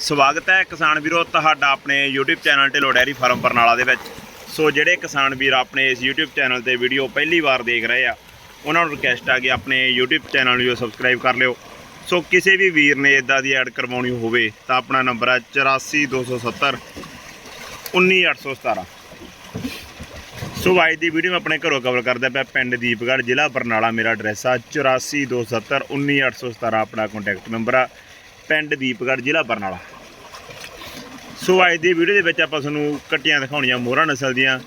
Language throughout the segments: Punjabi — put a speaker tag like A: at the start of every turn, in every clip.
A: ਸਵਾਗਤ ਹੈ ਕਿਸਾਨ ਵੀਰੋ ਤੁਹਾਡਾ ਆਪਣੇ YouTube channel Dhillon dairy farm Barnala ਦੇ ਵਿੱਚ। ਸੋ ਜਿਹੜੇ ਕਿਸਾਨ ਵੀਰ ਆਪਣੇ ਇਸ YouTube ਚੈਨਲ ਤੇ ਵੀਡੀਓ ਪਹਿਲੀ ਵਾਰ ਦੇਖ ਰਹੇ ਆ, ਉਹਨਾਂ ਨੂੰ ਰਿਕਵੈਸਟ ਆ ਕਿ ਆਪਣੇ YouTube ਚੈਨਲ ਨੂੰ ਸਬਸਕ੍ਰਾਈਬ ਕਰ ਲਿਓ। ਸੋ ਕਿਸੇ ਵੀ ਵੀਰ ਨੇ ਇਦਾਂ ਦੀ ਐਡ ਕਰਵਾਉਣੀ ਹੋਵੇ ਤਾਂ ਆਪਣਾ ਨੰਬਰ ਹੈ 84270 19817 ਸੋ ਅੱਜ ਦੀ ਵੀਡੀਓ ਮੈਂ ਆਪਣੇ ਘਰੋਂ ਕਵਰ ਕਰਦਾ ਪਿਆ ਪਿੰਡ ਦੀਪਗੜ੍ਹ, ਜ਼ਿਲ੍ਹਾ ਬਰਨਾਲਾ, ਮੇਰਾ ਐਡਰੈਸ ਆ 84270 19817 ਆਪਣਾ ਕੰਟੈਕਟ ਨੰਬਰ ਆ। ਪਿੰਡ ਦੀਪਗੜ੍ਹ ਜ਼ਿਲ੍ਹਾ ਬਰਨਾਲਾ। ਸੋ ਅੱਜ ਦੀ ਵੀਡੀਓ ਦੇ ਵਿੱਚ ਆਪਾਂ ਤੁਹਾਨੂੰ ਕੱਟੀਆਂ ਦਿਖਾਉਣੀਆਂ ਮੋਹਰਾ ਨਸਲ ਦੀਆਂ,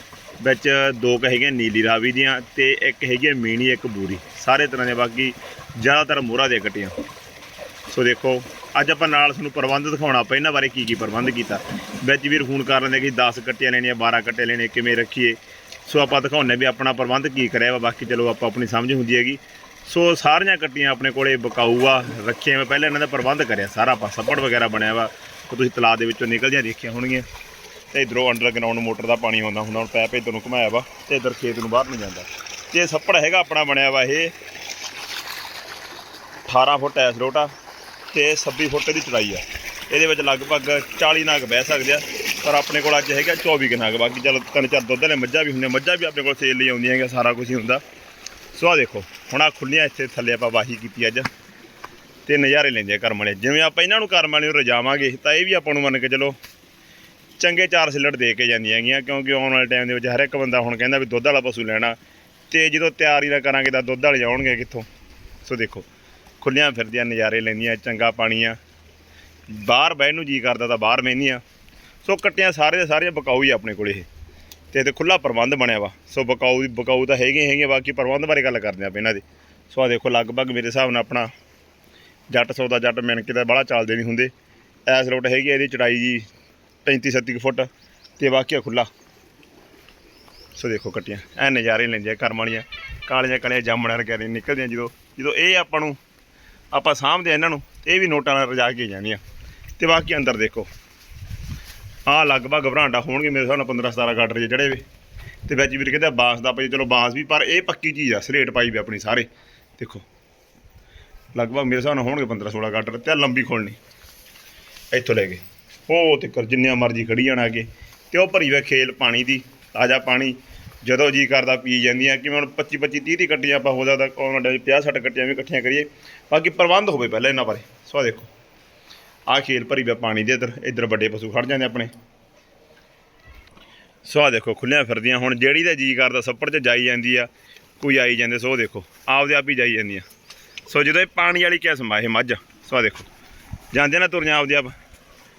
A: ਵਿੱਚ ਦੋ ਕੁ ਹੈਗੀਆਂ ਨੀਲੀ ਰਾਵੀ ਦੀਆਂ ਤੇ ਇੱਕ ਹੈਗੀ ਮੀਣੀ, ਇੱਕ ਬੂਰੀ। ਸਾਰੇ ਤਰ੍ਹਾਂ ਦੇ ਬਾਕੀ ਜ਼ਿਆਦਾਤਰ ਮੋਹਰਾ ਦੀਆਂ ਕੱਟੀਆਂ। ਸੋ ਦੇਖੋ, ਅੱਜ ਆਪਾਂ ਨਾਲ ਤੁਹਾਨੂੰ ਪ੍ਰਬੰਧ ਦਿਖਾਉਣਾ, ਆਪਾਂ ਇਹਨਾਂ ਬਾਰੇ ਕੀ ਕੀ ਪ੍ਰਬੰਧ ਕੀਤਾ। ਵਿੱਚ ਵੀਰ ਫੋਨ ਕਰ ਲੈਂਦੇ ਕਿ 10 ਕੱਟੀਆਂ ਲੈਣੀਆਂ 12 ਕੱਟੇ ਲੈਣੇ, ਕਿਵੇਂ ਰੱਖੀਏ। ਸੋ ਆਪਾਂ ਦਿਖਾਉਂਦੇ ਵੀ ਆਪਣਾ ਪ੍ਰਬੰਧ ਕੀ ਕਰਿਆ ਵਾ, ਬਾਕੀ ਚਲੋ ਆਪਾਂ ਆਪਣੀ ਸਮਝ ਹੁੰਦੀ ਹੈਗੀ। ਸੋ ਸਾਰੀਆਂ ਕੱਟੀਆਂ ਆਪਣੇ ਕੋਲੇ ਬਕਾਊ ਆ ਰੱਖੀਆਂ ਵਾ ਪਹਿਲਾਂ ਇਹਨਾਂ ਦਾ ਪ੍ਰਬੰਧ ਕਰਿਆ, ਸਾਰਾ ਆਪਾਂ ਸੱਪੜ ਵਗੈਰਾ ਬਣਿਆ ਵਾ। ਉਹ ਤੁਸੀਂ ਤਲਾਅ ਦੇ ਵਿੱਚੋਂ ਨਿਕਲਦੀਆਂ ਦੇਖੀਆਂ ਹੋਣਗੀਆਂ। ਤੇ ਇਧਰੋਂ ਅੰਡਰਗਰਾਉਂਡ ਮੋਟਰ ਦਾ ਪਾਣੀ ਆਉਂਦਾ ਹੁੰਦਾ, ਹੁਣ ਪੈਪ ਇੱਧਰ ਨੂੰ ਘੁਮਾਇਆ ਵਾ ਤੇ ਇਧਰ ਖੇਤ ਨੂੰ ਬਾਹਰ ਨੂੰ ਜਾਂਦਾ। ਤੇ ਸੱਪੜ ਹੈਗਾ ਆਪਣਾ ਬਣਿਆ ਵਾ ਇਹ 18 ਫੁੱਟ ਐਸ ਰੋਟਾ ਤੇ 26 ਫੁੱਟ ਦੀ ਚੜਾਈ ਆ। ਇਹਦੇ ਵਿੱਚ ਲਗਭਗ 40 ਨਾਗ ਬਹਿ ਸਕਦੇ ਆ, ਪਰ ਆਪਣੇ ਕੋਲ ਅੱਜ ਹੈਗਾ 24 ਕੁ ਨਾਗ। ਬਾਕੀ ਚਲ ਤਿੰਨ ਚਾਰ ਦੁੱਧ ਵਾਲੇ ਮੱਝਾਂ ਵੀ ਹੁੰਦੀਆਂ ਮੱਝਾਂ ਵੀ ਆਪਣੇ ਕੋਲ ਸੇਲ ਲਈ ਆਉਂਦੀਆਂ ਹੈਗੀਆਂ, ਸਾਰਾ ਕੁਝ ਹੀ ਹੁੰਦਾ। ਸੋ ਆ ਦੇਖੋ, ਹੁਣ ਆ ਖੁੱਲੀਆਂ ਇੱਥੇ ਥੱਲੇ ਆਪਾਂ ਵਾਹੀ ਕੀਤੀ ਅੱਜ। ਤੇ ਨਜ਼ਾਰੇ ਲੈਂਦੇ ਆ ਕਰਮ ਵਾਲੇ। ਜਿਵੇਂ ਆਪਾਂ ਇਹਨਾਂ ਨੂੰ ਕਰਮ ਵਾਲੇ ਨੂੰ ਰਜਾਵਾਂਗੇ, ਤਾਂ ਇਹ ਵੀ ਆਪਾਂ ਨੂੰ ਮੰਨ ਕੇ ਚਲੋ ਚੰਗੇ ਚਾਰ ਸਿਲਟ ਦੇ ਕੇ ਜਾਂਦੀਆਂ ਹੈਗੀਆਂ, ਕਿਉਂਕਿ ਆਉਣ ਵਾਲੇ ਟਾਈਮ ਦੇ ਵਿੱਚ ਹਰ ਇੱਕ ਬੰਦਾ ਹੁਣ ਕਹਿੰਦਾ ਵੀ ਦੁੱਧ ਵਾਲਾ ਪਸ਼ੂ ਲੈਣਾ। ਤੇ ਜਦੋਂ ਤਿਆਰੀ ਨਾ ਕਰਾਂਗੇ ਤਾਂ ਦੁੱਧ ਵਾਲੇ ਆਉਣਗੇ ਕਿੱਥੋਂ? ਸੋ ਦੇਖੋ ਖੁੱਲੀਆਂ ਫਿਰਦੀਆਂ, ਨਜ਼ਾਰੇ ਲੈਂਦੀਆਂ, ਚੰਗਾ ਪਾਣੀ ਆ ਬਾਹਰ ਬਹਿਣ ਨੂੰ ਜੀ ਕਰਦਾ ਤਾਂ ਬਾਹਰ ਬਹਿੰਦੀਆਂ। ਸੋ ਕੱਟੀਆਂ ਸਾਰੇ ਦੇ ਸਾਰੇ ਬਕਾਊ ਹੀ ਆ ਆਪਣੇ ਕੋਲ ਇਹ। ਤੇ ਇਹਦੇ ਖੁੱਲਾ ਪ੍ਰਬੰਧ ਬਣਿਆ ਵਾ। ਸੋ ਬਕਾਊ ਬਕਾਊ ਤਾਂ ਹੈਗੇ ਹੈਗੇ ਬਾਕੀ ਪ੍ਰਬੰਧ ਬਾਰੇ ਗੱਲ ਕਰਦੇ ਆਪਾਂ ਇਹਨਾਂ ਦੇ। ਸੋ ਆ ਦੇਖੋ, ਲਗਭਗ ਮੇਰੇ ਹਿਸਾਬ ਨਾਲ ਆਪਣਾ ਜੱਟ ਸੌਦਾ ਜੱਟ ਮਿਣ ਕੇ ਤਾਂ ਬੜਾ ਚੱਲਦੇ ਨਹੀਂ ਹੁੰਦੇ। ਐਸ ਰੋਟ ਹੈਗੀ ਆ, ਇਹਦੀ ਚੜਾਈ ਜੀ 35 37 ਫੁੱਟ ਤੇ ਬਾਕੀ ਆ ਖੁੱਲਾ ਸੋ ਦੇਖੋ ਕੱਟੀਆਂ, ਐ ਨਜ਼ਾਰੇ ਲੈਂਦੀਆਂ ਕਰਮ ਵਾਲੀਆਂ। ਕਾਲੀਆਂ ਕਾਲੀਆਂ ਜਾਮਣਾਂ ਰਗੈਰੇ ਨਿਕਲਦੀਆਂ ਜਦੋਂ ਜਦੋਂ ਇਹ ਆਪਾਂ ਨੂੰ ਆਪਾਂ ਸਾਂਭਦੇ ਆ ਇਹਨਾਂ ਨੂੰ ਇਹ ਵੀ ਨੋਟਾਂ ਨਾਲ ਰਜਾ ਕੇ ਜਾਂਦੀਆਂ। ਤੇ ਬਾਕੀ ਅੰਦਰ ਦੇਖੋ ਆਹ ਲਗਭਗ ਘਬਰਾਂਡਾ ਹੋਣਗੇ ਮੇਰੇ ਹਿਸਾਬ ਨਾਲ 15 17 ਗਾਡਰ ਜੇ ਜੜੇ ਵੇ। ਤੇ ਵਿੱਚ ਵੀਰ ਕਹਿੰਦਾ ਬਾਂਸ ਦਾ ਪਈ ਚਲੋ ਬਾਂਸ ਵੀ, ਪਰ ਇਹ ਪੱਕੀ ਚੀਜ਼ ਆ, ਸਲੇਟ ਪਾਈ ਵੀ ਆਪਣੀ ਸਾਰੇ। ਦੇਖੋ, ਲਗਭਗ ਮੇਰੇ ਹਿਸਾਬ ਨਾਲ ਹੋਣਗੇ 15 16 ਗਾਡਰ ਤੇ ਲੰਬੀ ਖੋਲਣੀ। ਇੱਥੋਂ ਲੈ ਕੇ। ਉਹ ਤੇ ਕਰ ਜਿੰਨੀਆਂ ਮਰਜ਼ੀ ਖੜੀ ਜਾਣਾ ਅੱਗੇ। ਤੇ ਉਹ ਭਰੀ ਵੇ ਖੇਲ ਪਾਣੀ ਦੀ, ਤਾਜ਼ਾ ਪਾਣੀ, ਜਦੋਂ ਜੀ ਕਰਦਾ ਪੀ ਜਾਂਦੀਆਂ, ਕਿਵੇਂ ਹੁਣ 25 25 30 30 ਕੱਟੀਆਂ ਆਪਾਂ, ਹੋ ਸਕਦਾ ਉਹਨਾਂ ਦੇ 50 60 ਕੱਟੀਆਂ ਵੀ ਇਕੱਠੀਆਂ ਕਰੀਏ। ਬਾਕੀ ਪ੍ਰਬੰਧ ਹੋਵੇ ਪਹਿਲਾਂ ਇਹਨਾਂ ਬਾਰੇ। ਸੋ ਦੇਖੋ। ਆਹ ਖੇਲ ਭਰੀ ਵੇ ਪਾਣੀ ਦੇ ਇੱਧਰ ਇੱਧਰ ਵੱਡੇ ਪਸ਼ੂ ਖੜ ਜਾਂਦੇ ਆਪਣੇ। ਸੋ ਆਹ ਦੇਖੋ ਖੁੱਲੀਆਂ ਫਿਰਦੀਆਂ। ਹੁਣ ਜਿਹੜੀ ਦਾ ਜੀ ਕਰਦਾ, ਸੱਪੜ 'ਚ ਜਾਈ ਜਾਂਦੀ ਆ, ਕੋਈ ਆਈ ਜਾਂਦੇ, ਸੋ ਦੇਖੋ, ਆਪਦੇ ਆਪ ਹੀ ਜਾਈ ਜਾਂਦੀਆਂ। ਸੋ ਜਦੋਂ ਇਹ ਪਾਣੀ ਵਾਲੀ ਕਿਸਮ ਆ ਇਹ ਮੱਝ ਸੋ ਆਹ ਦੇਖੋ, ਜਾਂਦੇ ਨਾ ਤੁਰੀਆਂ ਆਪਦੇ ਆਪ।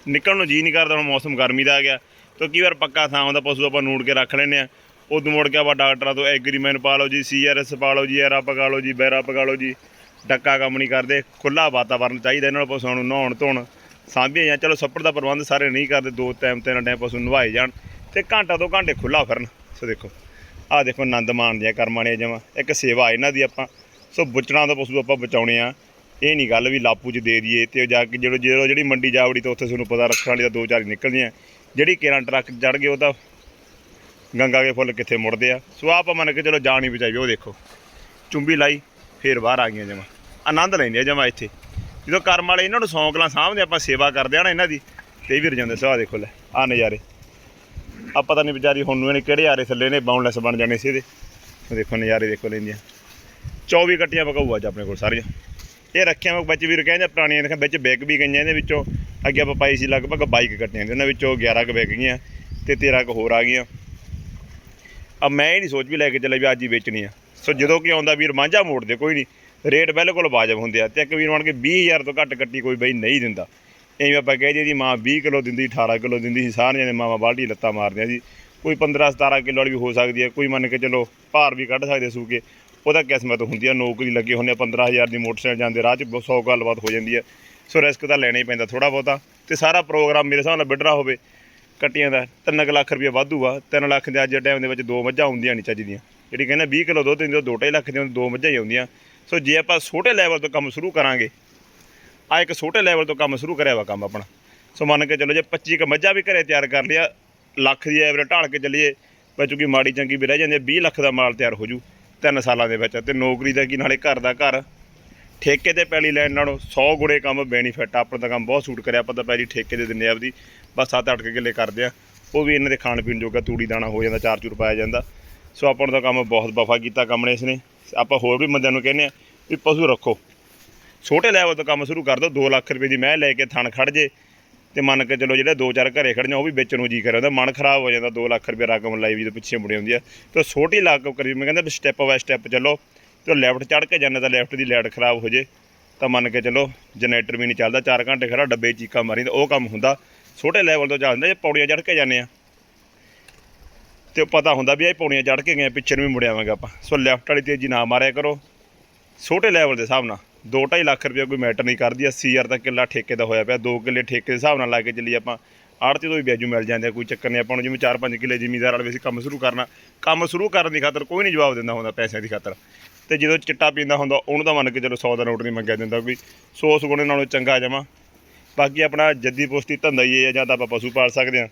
A: ਨਿਕਲਣ ਨੂੰ ਜੀ ਨਹੀਂ ਕਰਦਾ, ਹੁਣ ਮੌਸਮ ਗਰਮੀ ਦਾ ਆ ਗਿਆ। ਤਾਂ ਕਈ ਵਾਰ ਪੱਕਾ ਥਾਂ ਹੁੰਦਾ, ਪਸ਼ੂ ਆਪਾਂ ਨੂੜ ਕੇ ਰੱਖ ਲੈਂਦੇ ਆ। ਉਦੋਂ ਮੁੜ ਕੇ ਆਪਾਂ ਡਾਕਟਰਾਂ ਤੋਂ ਐਗਰੀਮੈਂਟ ਪਾ ਲਓ ਜੀ ਸੀਆਰਐਸ ਪਾ ਲਓ ਜੀ ਐਰਾ ਪਕਾ ਲਓ ਜੀ, ਬੈਰਾ ਪਕਾ ਲਓ ਜੀ। ਡੱਕਾ ਕੰਮ ਨਹੀਂ ਕਰਦੇ ਖੁੱਲਾ ਵਾਤਾਵਰਨ ਚਾਹੀਦਾ ਇਹਨਾਂ ਨੂੰ, ਪਸ਼ੂਆਂ ਨੂੰ ਨਹਾਉਣ ਧੋਣ। ਸਾਂਭੀਆਂ ਜਾਂ, ਚਲੋ ਸੱਪੜ ਦਾ ਪ੍ਰਬੰਧ ਸਾਰੇ ਨਹੀਂ ਕਰਦੇ, ਦੋ ਟਾਈਮ ਤਿੰਨ ਟਾਈਮ ਪਸ਼ੂ ਨਵਾਏ ਜਾਣ ਤੇ ਘੰਟਾ ਤੋਂ ਘੰਟੇ ਖੁੱਲਾ ਫਿਰਨ। ਸੋ ਦੇਖੋ, ਆਹ ਦੇਖੋ ਆਨੰਦ ਮਾਣਦੀਆਂ ਕਰਮਾਂ ਨੇ ਜਮਾ, ਇੱਕ ਸੇਵਾ ਇਹਨਾਂ ਦੀ ਆਪਾਂ। ਸੋ ਬੁੱਚਣਾ ਦਾ ਪਸ਼ੂ ਆਪਾਂ ਬਚਾਉਣੇ ਆ। ਇਹ ਨਹੀਂ ਗੱਲ ਵੀ ਲਾਪੂ 'ਚ ਦੇ ਦਈਏ ਤੇ ਜਾ ਕੇ ਜਦੋਂ ਜਦੋਂ ਜਿਹੜੀ ਮੰਡੀ ਜਾਵੜੀ ਤਾਂ ਉੱਥੇ ਤੁਹਾਨੂੰ ਪਤਾ ਰੱਖਣ ਵਾਲੀ ਤਾਂ ਦੋ ਚਾਰ ਨਿਕਲਦੀਆਂ। ਜਿਹੜੀ ਕੇਰਾਂ ਟਰੱਕ ਚੜ ਗਏ ਉਹ ਤਾਂ ਗੰਗਾ ਦੇ ਫੁੱਲ ਕਿੱਥੇ ਮੁੜਦੇ ਆ। ਸੋ ਆਪ ਮੰਨ ਕੇ ਚਲੋ ਜਾਨ ਹੀ ਬਚਾਈ, ਉਹ ਦੇਖੋ। ਚੁੰਬੀ ਲਾਈ, ਫੇਰ ਬਾਹਰ ਆ ਗਈਆਂ ਜਮਾ। ਆਨੰਦ ਲੈਂਦੇ ਆ ਜਮਾ ਇੱਥੇ। ਜਦੋਂ ਕਰਮ ਵਾਲੇ ਇਹਨਾਂ ਨੂੰ ਸੌਂਕਲਾਂ ਸਾਹਮਣੇ ਆਪਾਂ ਸੇਵਾ ਕਰਦੇ ਆ ਨਾ ਇਹਨਾਂ ਦੀ, ਤੇ ਇਹ ਵੀ ਰਜਾਉਂਦੇ ਸਵਾਹ ਦੇਖੋ ਲੈ ਆ ਨਜ਼ਾਰੇ। ਆ ਪਤਾ ਨਹੀਂ ਵਿਚਾਰੀ ਹੁਣ ਨੂੰ ਇਹਨੇ ਕਿਹੜੇ ਆਰੇ ਥੱਲੇ ਨੇ ਬਾਉਂਡਲੈਸ ਬਣ ਜਾਣੇ ਸੀ ਇਹਦੇ। ਦੇਖੋ ਨਜ਼ਾਰੇ ਦੇਖੋ ਲੈਂਦੀਆਂ 24 ਕੱਟੀਆਂ ਪਕਾਊ ਅੱਜ ਆਪਣੇ ਕੋਲ ਸਾਰੀਆਂ। ਇਹ ਰੱਖਿਆ ਮੈਂ ਵਿੱਚ ਵੀਰ ਕਹਿੰਦੇ ਪੁਰਾਣੀਆਂ ਦੇਖਾਂ, ਵਿੱਚ ਵਿਕ ਵੀ ਗਈਆਂ ਇਹਦੇ ਵਿੱਚੋਂ। ਅੱਗੇ ਆਪਾਂ ਪਾਈ ਸੀ ਲਗਭਗ 22 ਕੱਟੀਆਂ ਉਹਨਾਂ ਵਿੱਚੋਂ 11 ਕੁ ਵਿਕ ਗਈਆਂ ਤੇ 13 ਕੁ ਹੋਰ ਆ ਗਈਆਂ। ਅਬ ਮੈਂ ਇਹ ਨਹੀਂ ਸੋਚ ਵੀ ਲੈ ਕੇ ਚੱਲਿਆ ਵੀ ਅੱਜ ਹੀ ਵੇਚਣੀ ਆ। ਸੋ ਜਦੋਂ ਕਿ ਆਉਂਦਾ ਵੀਰ ਮਾਂਝਾ ਮੋੜਦੇ ਕੋਈ ਨਹੀਂ। ਰੇਟ ਬਿਲਕੁਲ ਵਾਜਬ ਹੁੰਦੇ ਆ। ਤੇ ਇੱਕ ਵੀਰ ਬਣ ਕੇ 20000 ਤੋਂ ਘੱਟ ਕੱਟੀ ਕੋਈ ਬਈ ਨਹੀਂ ਦਿੰਦਾ। ਐਵੇਂ ਆਪਾਂ ਕਹਿ ਜੀ ਦੀ ਮਾਂ 20 ਕਿਲੋ ਦਿੰਦੀ 18 ਕਿਲੋ ਦਿੰਦੀ ਸੀ, ਸਾਰੀਆਂ ਨੇ ਮਾਵਾਂ ਬਾਲਟੀ ਲੱਤਾਂ ਮਾਰਦੀਆਂ ਜੀ। ਕੋਈ 15 17 ਕਿਲੋ ਵਾਲੀ ਵੀ ਹੋ ਸਕਦੀ ਹੈ। ਕੋਈ ਮੰਨ ਕੇ ਚਲੋ ਭਾਰ ਵੀ ਕੱਢ ਸਕਦੇ ਸੂਕੇ। ਉਹਦਾ ਕਿਸਮਤ ਹੁੰਦੀ ਆ, ਨੌਕਰੀ ਲੱਗੇ ਹੁੰਦੇ ਆ 15000 ਦੀ ਮੋਟਰਸਾਈਕਲ ਜਾਂਦੇ, ਰਾਹ 'ਚ 100 ਗੱਲਬਾਤ ਹੋ ਜਾਂਦੀ ਹੈ ਸੋ ਰਿਸਕ ਤਾਂ ਲੈਣਾ ਹੀ ਪੈਂਦਾ ਥੋੜਾ ਬਹੁਤਾ। ਤੇ ਸਾਰਾ ਪ੍ਰੋਗਰਾਮ ਮੇਰੇ ਹਿਸਾਬ ਨਾਲ ਬਿਡਰਾ ਹੋਵੇ, ਕੱਟੀਆਂ ਦਾ 3 ਲੱਖ ਰੁਪਏ ਵਾਧੂ ਆ। 3 ਲੱਖ ਦੇ ਅੱਜ ਦੇ ਟਾਈਮ ਦੇ ਵਿੱਚ ਦੋ ਮੱਝਾਂ ਆਉਂਦੀਆਂ ਨਹੀਂ ਚੱਜਦੀਆਂ ਜਿਹੜੀ ਕਹਿੰਦੇ 20 ਕਿਲੋ ਦੁੱਧ ਦਿੰਦੀ, ਉਹ 2.5 ਲੱਖ ਦੀ ਦੀਆਂ, ਦੋ ਮੱਝਾਂ ਹੀ ਆਉਂਦੀਆਂ। ਸੋ ਜੇ ਆਪਾਂ ਛੋਟੇ ਲੈਵਲ ਤੋਂ ਕੰਮ ਸ਼ੁਰੂ ਕਰਾਂਗੇ ਆ ਇੱਕ ਛੋਟੇ ਲੈਵਲ ਤੋਂ ਕੰਮ ਸ਼ੁਰੂ ਕਰਿਆ ਵਾ ਕੰਮ ਆਪਣਾ। ਸੋ ਮੰਨ ਕੇ ਚੱਲੋ ਜੇ 25 ਕ ਮੱਝਾਂ ਵੀ ਘਰੇ ਤਿਆਰ ਕਰ ਲਿਆ, ਲੱਖ ਦੀ ਐਵਰੇਜ ਢਾਲ ਕੇ ਚੱਲੀਏ ਪਰ ਚੁੱਕੀ ਮਾੜੀ ਚੰਗੀ ਵੀ ਰਹਿ ਜਾਂਦੀ ਹੈ 20 ਲੱਖ ਦਾ ਮਾਲ ਤਿਆਰ ਹੋ ਜੂ, ਤਿੰਨ ਸਾਲਾਂ ਦੇ ਵਿੱਚ। ਤੇ ਨੌਕਰੀ ਦਾ ਕੀ, ਨਾਲੇ ਘਰ ਦਾ ਘਰ। ਠੇਕੇ ਤੇ ਪੈਲੀ ਲੈਣ ਨਾਲੋਂ 100 ਗੁਣੇ ਕੰਮ ਬੈਨੀਫਿਟ ਆ, ਆਪਣਾ ਤਾਂ ਕੰਮ ਬਹੁਤ ਸੂਟ ਕਰਿਆ, ਆਪਾਂ ਤਾਂ ਪੈਲੀ ਠੇਕੇ ਦੇ ਦਿੰਦੇ ਆ ਆਪਦੀ। ਬਸ 7-8 ਕਿੱਲੇ ਕਰਦੇ ਆ। ਉਹ ਵੀ ਇਹਨਾਂ ਦੇ ਖਾਣ ਪੀਣ ਜੋਗਾ ਤੂੜੀ ਦਾਣਾ ਹੋ ਜਾਂਦਾ, ਚਾਰ ਚੂਰ ਪਾਇਆ ਜਾਂਦਾ। ਸੋ ਆਪਾਂ ਨੂੰ ਤਾਂ ਕੰਮ ਬਹੁਤ ਵਫਾ ਕੀਤਾ ਕੰਮ ਨੇ ਇਸਨੇ ਆਪਾਂ ਹੋਰ ਵੀ ਬੰਦਿਆਂ ਨੂੰ ਕਹਿੰਦੇ ਆ ਵੀ ਪਸ਼ੂ ਰੱਖੋ। ਛੋਟੇ ਲੈਵਲ ਤੋਂ ਕੰਮ ਸ਼ੁਰੂ ਕਰ ਦਿਓ 2 ਲੱਖ ਰੁਪਏ ਦੀ ਮੈਂ ਲੈ ਕੇ ਥਣ ਖੜ ਜੇ ਤੇ ਮੰਨ ਕੇ ਚਲੋ ਜਿਹੜੇ ਦੋ ਚਾਰ ਘਰੇ ਖੜੀਆਂ ਉਹ ਵੀ ਵੇਚਣ ਨੂੰ ਜੀ ਕਰੇ। ਉਹਦਾ ਮਨ ਖਰਾਬ ਹੋ ਜਾਂਦਾ 2 ਲੱਖ ਰੁਪਏ ਰਕਮ ਲਾਈ ਵੀ ਤੇ ਪਿੱਛੇ ਮੁੜੀ ਹੁੰਦੀ ਆ। ਤੇ ਛੋਟੀ ਲਾਗ ਕਰੀ ਮੈਂ ਕਹਿੰਦਾ ਸਟੈਪ ਬਾਏ ਸਟੈਪ ਚੱਲੋ, ਤੇ ਲੈਫਟ ਚੜ ਕੇ ਜਾਂਦਾ ਤਾਂ ਲੈਫਟ ਦੀ ਲਾਈਟ ਖਰਾਬ ਹੋ ਜੇ। ਤਾਂ ਮੰਨ ਕੇ ਚਲੋ ਜਨਰੇਟਰ ਵੀ ਨਹੀਂ ਚੱਲਦਾ 4 ਘੰਟੇ ਖੜਾ, ਡੱਬੇ ਚੀਕਾਂ ਮਾਰੀ ਤਾਂ ਉਹ ਕੰਮ ਹੁੰਦਾ। ਛੋਟੇ ਲੈਵਲ ਤੋਂ ਚੱਲਦਾ, ਜੇ ਪੌੜੀਆਂ ਚੜ ਕੇ ਜਾਂਦੇ ਆ। ਤੇ ਉਹ ਪਤਾ ਹੁੰਦਾ ਵੀ ਇਹ ਪੌੜੀਆਂ ਚੜ ਕੇ ਗਏ, ਪਿੱਛੇ ਨੂੰ ਵੀ ਮੁੜ ਆਵਾਂਗੇ ਆਪਾਂ। ਸੋ ਲੈਫਟ ਵਾਲੀ ਤੇਜ਼ੀ ਨਾ ਮਾਰਿਆ ਕਰੋ। ਛੋਟੇ ਲੈਵਲ ਦੇ ਹਿਸਾਬ ਨਾਲ 2.5 ਲੱਖ ਰੁਪਏ ਕੋਈ ਮੈਟਰ ਨਹੀਂ ਕਰਦੀ 80000 ਦਾ ਕਿੱਲਾ ਠੇਕੇ ਦਾ ਹੋਇਆ ਪਿਆ 2 ਕਿੱਲੇ ਠੇਕੇ ਦੇ ਹਿਸਾਬ ਨਾਲ ਲਾ ਕੇ ਚੱਲੀ ਆਪਾਂ। ਆੜਤੀ ਤੋਂ ਵੀ ਵਿਆਜੂ ਮਿਲ ਜਾਂਦੇ ਆ, ਕੋਈ ਚੱਕਰ ਨਹੀਂ, ਆਪਾਂ ਨੂੰ ਜਿਵੇਂ 4-5 ਕਿੱਲੇ ਜ਼ਿਮੀਦਾਰ ਵਾਲੇ ਵੀ ਅਸੀਂ ਕੰਮ ਸ਼ੁਰੂ ਕਰਨਾ। ਕੰਮ ਸ਼ੁਰੂ ਕਰਨ ਦੀ ਖਾਤਰ ਕੋਈ ਨਹੀਂ ਜਵਾਬ ਦਿੰਦਾ ਹੁੰਦਾ ਪੈਸਿਆਂ ਦੀ ਖਾਤਰ। ਤੇ ਜਦੋਂ ਚਿੱਟਾ ਪੀਂਦਾ ਹੁੰਦਾ, ਉਹਨੂੰ ਤਾਂ ਮੰਨ ਕੇ ਚਲੋ 100 ਦਾ ਨੋਟ ਨਹੀਂ ਮੰਗਿਆ ਜਾਂਦਾ ਕੋਈ। 100 ਗੁਣੇ ਨਾਲੋਂ ਚੰਗਾ ਜਮਾ। ਬਾਕੀ ਆਪਣਾ ਜੱਦੀ ਪੋਸਤੀ ਧੰਦਾ ਹੀ ਹੈ ਜਾਂ ਤਾਂ ਆਪਾਂ ਪਸ਼ੂ ਪਾਲ ਸਕਦੇ ਹਾਂ।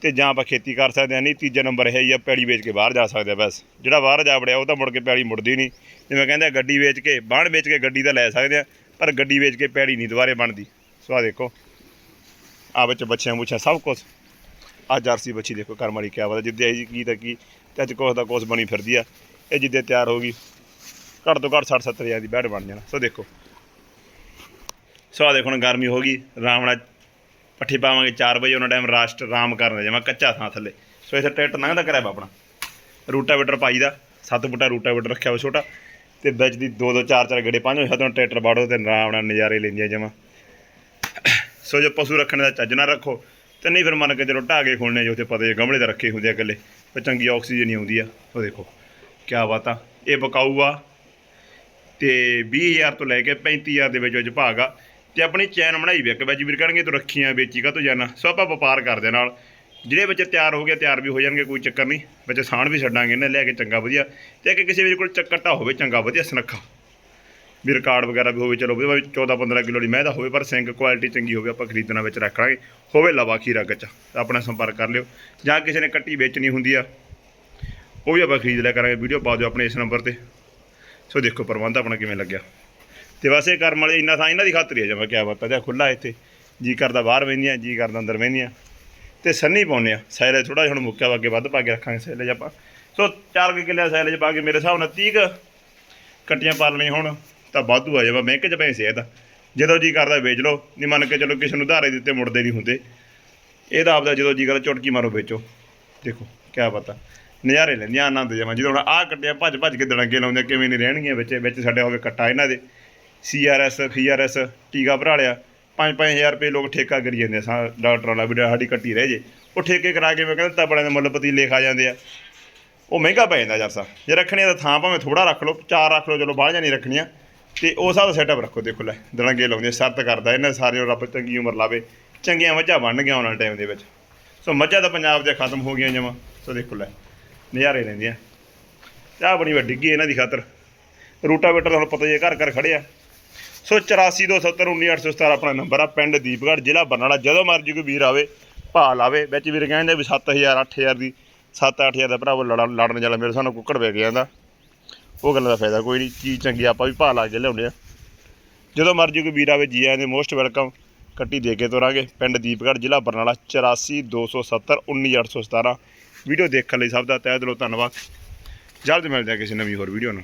A: ਤੇ ਜਾਂ ਆਪਾਂ ਖੇਤੀ ਕਰ ਸਕਦੇ ਹਾਂ, ਨਹੀਂ ਤੀਜਾ ਨੰਬਰ ਇਹ ਹੀ ਆ ਪੈੜੀ ਵੇਚ ਕੇ ਬਾਹਰ ਜਾ ਸਕਦੇ ਆ ਬਸ। ਜਿਹੜਾ ਬਾਹਰ ਜਾ ਵੜਿਆ, ਉਹ ਤਾਂ ਮੁੜ ਕੇ ਪੈੜੀ ਮੁੜਦੀ ਨਹੀਂ। ਜਿਵੇਂ ਕਹਿੰਦੇ ਗੱਡੀ ਵੇਚ ਕੇ, ਬਾਹਣ ਵੇਚ ਕੇ ਗੱਡੀ ਤਾਂ ਲੈ ਸਕਦੇ ਆ ਪਰ ਗੱਡੀ ਵੇਚ ਕੇ ਪੈੜੀ ਨਹੀਂ ਦੁਬਾਰੇ ਬਣਦੀ। ਸੋ ਆ ਦੇਖੋ ਆ ਵਿੱਚ ਬੱਚਿਆਂ ਬੁੱਛਿਆਂ ਸਭ ਕੁਝ ਆ ਜਰਸੀ ਬੱਚੀ ਦੇਖੋ, ਕਰਮ ਵਾਲੀ ਕਿਆ ਪਤਾ ਜਿੱਦੇ ਆਈ ਜੀ ਕੀ ਤਾਂ ਕੀ, ਤੇ ਅੱਜ ਕੁਛ ਦਾ ਕੁਛ ਬਣੀ ਫਿਰਦੀ ਆ। ਇਹ ਜਿੱਦੇ ਤਿਆਰ ਹੋ ਗਈ, ਘੱਟ ਤੋਂ ਘੱਟ 60 70 ਹਜ਼ਾਰ ਦੀ ਬੈਡ ਬਣ ਜਾਣਾ। ਸੋ ਦੇਖੋ। ਸੋ ਆ ਦੇਖੋ, ਹੁਣ ਗਰਮੀ ਹੋ ਗਈ ਆਰਾਮ ਨਾਲ ਪੱਠੀ ਪਾਵਾਂਗੇ 4 ਵਜੇ, ਉਹਨਾਂ ਟਾਈਮ ਰਾਸ਼ਟ ਆਰਾਮ ਕਰਨ ਜਾਵਾਂ ਕੱਚਾ ਥਾਂ ਥੱਲੇ। ਸੋ ਇੱਥੇ ਟਰੈਕਟਰ ਲੰਘਦਾ ਕਰਿਆ ਵਾ ਆਪਣਾ। ਰੂਟਾਵੇਟਰ ਪਾਈ ਦਾ, ਸੱਤ ਬੁੱਟਾ ਰੂਟਾਵੇਟਰ ਰੱਖਿਆ ਵਾ ਛੋਟਾ। ਤੇ ਵਿੱਚ ਦੀ ਦੋ ਦੋ ਚਾਰ ਚਾਰ ਗੇੜੇ ਪੰਜ ਹੋਏ ਹਦੋਂ ਟਰੈਕਟਰ ਬਾੜੋ ਤੇ ਆਰਾਮ ਨਾਲ ਨਜ਼ਾਰੇ ਲੈਂਦੀਆਂ ਜਾਵਾਂ ਸੋ ਜੋ ਪਸ਼ੂ ਰੱਖਣ ਦਾ ਚੱਜ ਨਾ ਰੱਖੋ। ਤੇ ਨਹੀਂ ਫਿਰ ਮੰਨ ਕੇ ਚਲੋ ਢਾਗੇ ਖੋਲਣੇ ਜੋ ਉੱਥੇ ਪਤਾ ਜੇ ਗਮਲੇ ਤੇ ਰੱਖੇ ਹੁੰਦੇ ਆ ਇਕੱਲੇ। ਪਰ ਚੰਗੀ ਆਕਸੀਜਨ ਨਹੀਂ ਆਉਂਦੀ ਆ। ਉਹ ਦੇਖੋ, ਕਿਆ ਬਾਤ ਆ। ਇਹ ਬਕਾਊ ਆ। ਤੇ 20000 ਤੋਂ ਲੈ ਕੇ 35000 ਦੇ ਵਿੱਚ ਵਿੱਚ ਭਾਗ ਆ। ਤੇ ਆਪਣੀ ਚੈਨ ਬਣਾਈ ਵੀ ਇੱਕ ਵਿੱਚ ਵੀਰ ਕਹਿਣਗੇ ਤੂੰ ਰੱਖੀਆਂ ਵੇਚੀ ਕਾ ਤੂੰ ਜਾਣਾ ਸੋ ਆਪਾਂ ਵਪਾਰ ਕਰਦੇ ਨਾਲ। ਜਿਹੜੇ ਬੱਚੇ ਤਿਆਰ ਹੋ ਗਏ ਤਿਆਰ ਵੀ ਹੋ ਜਾਣਗੇ, ਕੋਈ ਚੱਕਰ ਨਹੀਂ। ਬੱਚੇ ਸਾਣ ਵੀ ਛੱਡਾਂਗੇ ਇਹਨੇ, ਲੈ ਕੇ ਚੰਗਾ ਵਧੀਆ। ਤੇ ਕਿ ਕਿਸੇ ਵੀਰ ਕੋਲ ਚੱਕਟਾ ਹੋਵੇ, ਚੰਗਾ ਵਧੀਆ ਸਨੱਖਾ। ਵੀ ਰਿਕਾਰਡ ਵਗੈਰਾ ਵੀ ਹੋਵੇ, ਚਲੋ ਵੀ 14 15 ਕਿਲੋ ਦੀ ਮੈਂ ਹੋਵੇ, ਪਰ ਸਿੰਗ ਕੁਆਲਿਟੀ ਚੰਗੀ ਹੋਵੇ, ਆਪਾਂ ਖਰੀਦਣਾ ਵਿੱਚ ਰੱਖ ਲਾਂਗੇ। ਹੋਵੇ ਲਵਾ ਖੀਰਾ ਗੱਚਾ ਆਪਣਾ ਸੰਪਰਕ ਕਰ ਲਿਓ। ਜਾਂ ਕਿਸੇ ਨੇ ਕੱਟੀ ਵੇਚਣੀ ਹੁੰਦੀ ਆ, ਉਹ ਵੀ ਆਪਾਂ ਖਰੀਦ ਲਿਆ ਕਰਾਂਗੇ। ਵੀਡੀਓ ਪਾ ਦਿਓ ਆਪਣੇ ਇਸ ਨੰਬਰ ਤੇ। ਸੋ ਦੇਖੋ ਪ੍ਰਬੰਧ ਆਪਣਾ ਕਿਵੇਂ ਲੱਗਿਆ। ਤੇ ਵੈਸੇ ਕਰਮ ਵਾਲੇ ਇੰਨਾ ਥਾਂ ਇਹਨਾਂ ਦੀ ਖਾਤਰ ਹੈ ਜਮਾ, ਕਿਆ ਬਾਤ ਜਾਂ ਖੁੱਲਾ ਇੱਥੇ। ਜੀ ਕਰਦਾ ਬਾਹਰ ਬਹਿੰਦੀਆਂ ਜੀ ਕਰਦਾ ਅੰਦਰ ਬਹਿੰਦੀਆਂ ਤੇ ਸੰਨੀ ਪਾਉਂਦੇ ਆ, ਸੈਲੇ ਥੋੜਾ ਜਿਹਾ ਹੁਣ ਮੁੱਕਿਆ ਵਾ ਅੱਗੇ ਵੱਧ ਪਾ ਕੇ ਰੱਖਾਂਗੇ ਸੈਲੇ ਸੈਲੇਜ ਆਪਾਂ। ਸੋ ਚਾਰ ਕੁ ਕਿੱਲੇ ਸੈਲੇਜ ਪਾ ਕੇ ਮੇਰੇ ਹਿਸਾਬ ਨਾਲ 30 ਕੁ ਕੱਟੀਆਂ ਪਾਲਣੀਆਂ ਹੁਣ, ਤਾਂ ਵਾਧੂ ਆ ਜਾਵਾ ਬੈਂਕ 'ਚ ਪੈਸੇ ਆ ਤਾਂ। ਜਦੋਂ ਜੀ ਕਰਦਾ ਵੇਚ ਲਓ, ਨਹੀਂ ਮੰਨ ਕੇ ਚਲੋ ਕਿਸੇ ਨੂੰ ਧਾਰੇ ਦਿੱਤੇ, ਮੁੜਦੇ ਨਹੀਂ ਹੁੰਦੇ। ਇਹਦਾ ਆਪਦਾ ਜਦੋਂ ਜੀ ਕਰਦਾ ਚੁਟਕੀ ਮਾਰੋ ਵੇਚੋ। ਦੇਖੋ, ਕਿਆ ਪਤਾ ਨਜ਼ਾਰੇ ਲੈਂਦੀਆਂ ਆਨੰਦ ਜਮਾ, ਜਦੋਂ ਹੁਣ ਆਹ ਕੱਟਿਆ ਭੱਜ ਭੱਜ ਕੇ ਦੜੰਗੇ ਲਾਉਂਦੇ ਕਿਵੇਂ ਨਹੀਂ ਰਹਿਣਗੀਆਂ ਵਿੱਚ ਵਿੱਚ ਸਾਡੇ ਹੋਵੇ ਕੱਟਾ ਇਹਨਾਂ ਦੇ। ਸੀਆਰਐਸ ਫੀਆਰਐਸ ਟੀਕਾ ਭਰਾ ਲਿਆ। 5-5000 ਰੁਪਏ ਲੋਕ ਠੇਕਾ ਕਰੀ ਜਾਂਦੇ ਆ, ਸਾ, ਡਾਕਟਰਾਂ ਨਾਲ ਵੀ ਸਾਡੀ ਕੱਟੀ ਰਹਿ ਜੇ। ਉਹ ਠੇਕੇ ਕਰਾ ਕੇ ਮੈਂ ਕਹਿੰਦਾ ਤਬੜਿਆਂ ਦੇ ਮੁੱਲ ਪਤੀ ਲੇਖ ਆ ਜਾਂਦੇ ਆ। ਉਹ ਮਹਿੰਗਾ ਪੈ ਜਾਂਦਾ ਜਰਸਾ ਜੇ ਰੱਖਣੇ ਦਾ ਥਾਂ ਭਾਵੇਂ ਥੋੜਾ ਰੱਖ ਲਓ, ਚਾਰ ਰੱਖ ਲਓ, ਚਲੋ ਬਾਹਲੀਆਂ ਨਹੀਂ ਰੱਖਣੀਆਂ। ਤੇ ਉਹ ਹਿਸਾਬ ਦਾ ਸੈਟਅਪ ਰੱਖੋ, ਦੇਖੋ ਲੈ ਦੜੰਗੇ ਲਾਉਂਦੇ ਸਰਤ ਕਰਦਾ, ਇਹਨਾਂ ਸਾਰਿਆਂ ਨੂੰ ਰੱਬ ਚੰਗੀ ਉਮਰ ਲਾਵੇ। ਚੰਗੀਆਂ ਮੱਝਾਂ ਬਣ ਗਈਆਂ ਆਉਣ ਵਾਲੇ ਟਾਈਮ ਦੇ ਵਿੱਚ। ਸੋ ਮੱਝਾਂ ਤਾਂ ਪੰਜਾਬ ਦੇ ਖਤਮ ਹੋ ਗਈਆਂ ਜਮਾ। ਸੋ ਦੇਖੋ ਲੈ, ਨਜ਼ਾਰੇ ਲੈਂਦੀਆਂ ਚਾਹ ਬਣੀ ਵੱਡੀ ਕੀ ਇਹਨਾਂ ਦੀ ਖਾਤਰ। ਰੂਟਾ ਰੂਟਾਵੇਟਰ ਤੁਹਾਨੂੰ ਪਤਾ ਹੀ ਹੈ ਘਰ ਘਰ ਖੜੇ ਆ। ਸੋ 8427191817 ਆਪਣਾ ਨੰਬਰ ਆ, ਪਿੰਡ ਦੀਪਗੜ੍ਹ, ਜ਼ਿਲ੍ਹਾ ਬਰਨਾਲਾ। ਜਦੋਂ ਮਰਜ਼ੀ ਕੋਈ ਵੀਰ ਆਵੇ ਭਾ ਲਾਵੇ ਵਿੱਚ ਵੀਰ ਕਹਿੰਦੇ ਵੀ 7000 8000 ਦੀ 7-8000 ਦਾ ਭਰਾਵੋ ਲੜਨ ਲੜਨ ਜਾਲਾ ਮੇਰੇ ਸਾਨੂੰ ਕੁੱਕੜ ਵੇਚ ਜਾਂਦਾ। ਉਹ ਗੱਲਾਂ ਦਾ ਫਾਇਦਾ ਕੋਈ ਨਹੀਂ, ਚੀਜ਼ ਚੰਗੀ ਆਪਾਂ ਵੀ ਭਾ ਲਾ ਕੇ ਲਿਆਉਂਦੇ ਆ। ਜਦੋਂ ਮਰਜ਼ੀ ਕੋਈ ਵੀਰ ਆਵੇ, ਜੀ ਆਇਆਂ ਦੇ ਮੋਸਟ ਵੈਲਕਮ। ਕੱਟੀ ਦੇ ਕੇ ਤੋਰਾਂਗੇ। ਪਿੰਡ ਦੀਪਗੜ੍ਹ, ਜ਼ਿਲ੍ਹਾ ਬਰਨਾਲਾ 8427191817 ਵੀਡੀਓ ਦੇਖਣ ਲਈ ਸਭ ਦਾ ਤਹਿ ਦਿਲੋਂ ਧੰਨਵਾਦ। ਜਲਦ ਮਿਲਦੇ ਆ ਕਿਸੇ ਨਵੀਂ ਹੋਰ ਵੀਡੀਓ ਨਾਲ